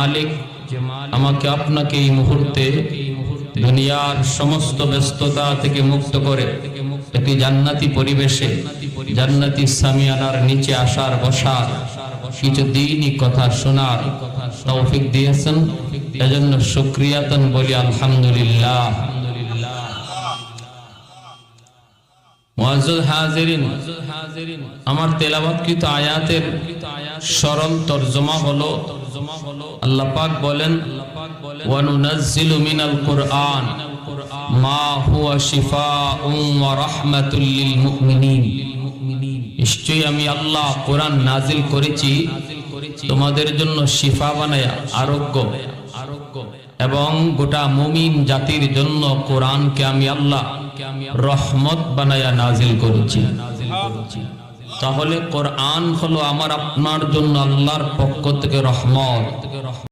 মালিক, আমাকে আপনাকে এই মুহূর্তে দুনিয়ার সমস্ত ব্যস্ততা থেকে মুক্ত করে, একটি জান্নাতি পরিবেশে, জান্নাতি সামিয়ানার নিচে আসার, বসার, কিছু দিনই কথা শোনার তৌফিক দিয়েছেন। এজন্য শুক্রিয়াতন বলি আলহামদুলিল্লাহ। আমার তেলাওয়াতকৃত আয়াতের সরল তরজমা হলো আল্লাহ পাক বলেন ওয়া নুনাজ্জিলু মিনাল কুরআন মা হুয়া শিফাউন ওয়া রাহমাতুল লিল মুমিনিন। নিশ্চয়ই আমি আল্লাহ কোরআন নাজিল করেছি। তোমাদের জন্য শিফা বানায়া আরোগ্য। আরোগ্য। এবং গোটা মুমিন জাতির জন্য কোরআনকে আমি আল্লাহ রহমত বানায়া নাজিল করেছি। তাহলে কোরআন হলো আমার আপনার জন্য আল্লাহর পক্ষ থেকে রহমত।